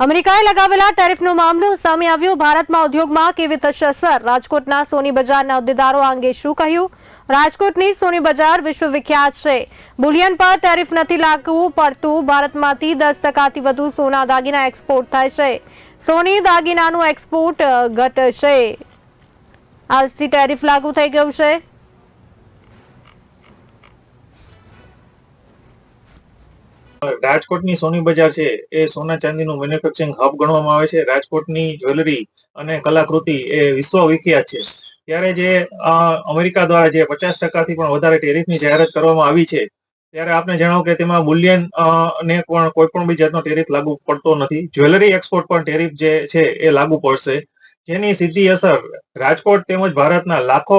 અમેરિકાએ લગાવેલા ટેરિફનો મામલો સામે આવ્યો. ભારતમાં ઉદ્યોગમાં કેવી થશે અસર? રાજકોટના સોની બજારના હોદ્દેદારો અંગે શું કહ્યું? રાજકોટની સોની બજાર વિશ્વવિખ્યાત છે. બુલિયન પર ટેરિફ નથી લાગુ પડતું. ભારતમાંથી દસ ટકાથી વધુ સોના દાગીના એક્સપોર્ટ થાય છે. સોની દાગીનાનું એક્સપોર્ટ ઘટશે. આજથી ટેરિફ લાગુ થઈ ગયું છે. રાજકોટની સોની બજાર છે, એ સોના ચાંદીનું મેન્યુફેક્ચરિંગ હબ ગણવામાં આવે છે. રાજકોટની જ્વેલરી અને કલાકૃતિ એ વિશ્વ વિખ્યાત છે. ત્યારે જે અમેરિકા દ્વારા જે પચાસ ટકાથી પણ વધારે ટેરિફની જાહેરાત કરવામાં આવી છે, ત્યારે આપને જણાવો કે તેમાં બુલિયન ને પણ કોઈ પણ બી જાતનો ટેરિફ લાગુ પડતો નથી. જ્વેલરી એક્સપોર્ટ પણ ટેરિફ જે છે એ લાગુ પડશે. જેની સીધી અસર રાજકોટ તેમજ ભારતના લાખો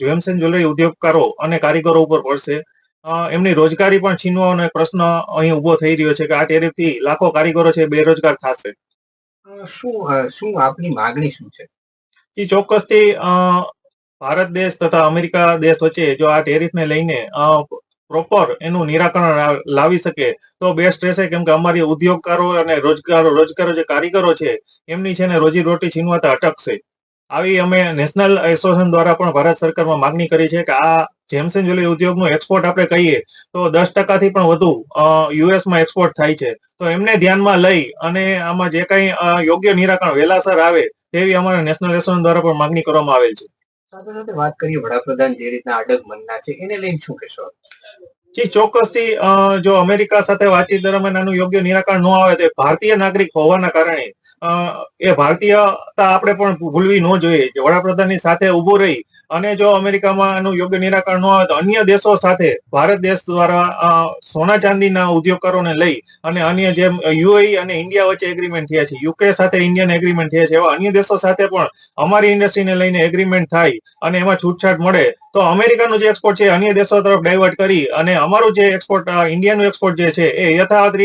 જેમ્સ એન્ડ જ્વેલરી ઉદ્યોગકારો અને કારીગરો ઉપર પડશે. એમની રોજગારી પણ છીનવાનો પ્રશ્ન અહીં ઊભો થઈ રહ્યો છે કે આ ટેરિફથી લાખો કારીગરો છે બેરોજગાર થશે. શું શું આપની માગણી શું છે? જે ચોક્કસથી ભારત દેશ તથા અમેરિકા દેશ વચ્ચે જો આ ટેરિફને લઈને પ્રોપર એનું નિરાકરણ લાવી શકે તો બેસ્ટ રહેશે કેમ કે અમારી ઉદ્યોગકારો અને રોજગારો રોજગારો જે કારીગરો છે એમની છે ને રોજી રોટી છીનવાતા અટકશે. આવી અમે નેશનલ એસોસિએશન દ્વારા પણ ભારત સરકારમાં માગણી કરી છે કે આ જેમ્સ એન્ડ જ્વેલરી ઉદ્યોગનું એક્સપોર્ટ આપણે કહીએ, તો દસ ટકાથી પણ વધુ યુએસમાં એક્સપોર્ટ થાય છે. તો એમને ધ્યાનમાં લઈ અને આમાં જે કંઈ યોગ્ય નિરાકરણ વહેલાસર આવે તેવી અમારા નેશનલ એસોસિએશન દ્વારા પણ માગણી કરવામાં આવેલ છે. સાથે સાથે વાત કરીએ વડાપ્રધાન જે રીતના અડગ મનના છે, એને લઈને શું કહેશો જી, ચોક્કસથી જો અમેરિકા સાથે વાતચીત દરમિયાન આનું યોગ્ય નિરાકરણ ન આવે તો ભારતીય નાગરિક હોવાના કારણે એ ભારતીયતા આપણે પણ ભૂલવી ન જોઈએ. વડાપ્રધાનની સાથે ઊભો રહી અને જો અમેરિકામાં આનું યોગ્ય નિરાકરણ ન આવે તો અન્ય દેશો સાથે ભારત દેશ દ્વારા સોના ચાંદીના ઉદ્યોગકારોને લઈ અને અન્ય જેમ યુએઈ અને ઇન્ડિયા વચ્ચે એગ્રીમેન્ટ થયા છે, યુકે સાથે ઇન્ડિયન એગ્રીમેન્ટ થયા છે, એવા અન્ય દેશો સાથે પણ અમારી ઇન્ડસ્ટ્રીને લઈને એગ્રીમેન્ટ થાય અને એમાં છૂટછાટ મળે, તો અમેરિકાનું જે એક્સપોર્ટ છે અન્ય દેશો તરફ ડાયવર્ટ કરી અને અમારું જે એક્સપોર્ટ ઇન્ડિયાનું એક્સપોર્ટ જે છે એ યથાવત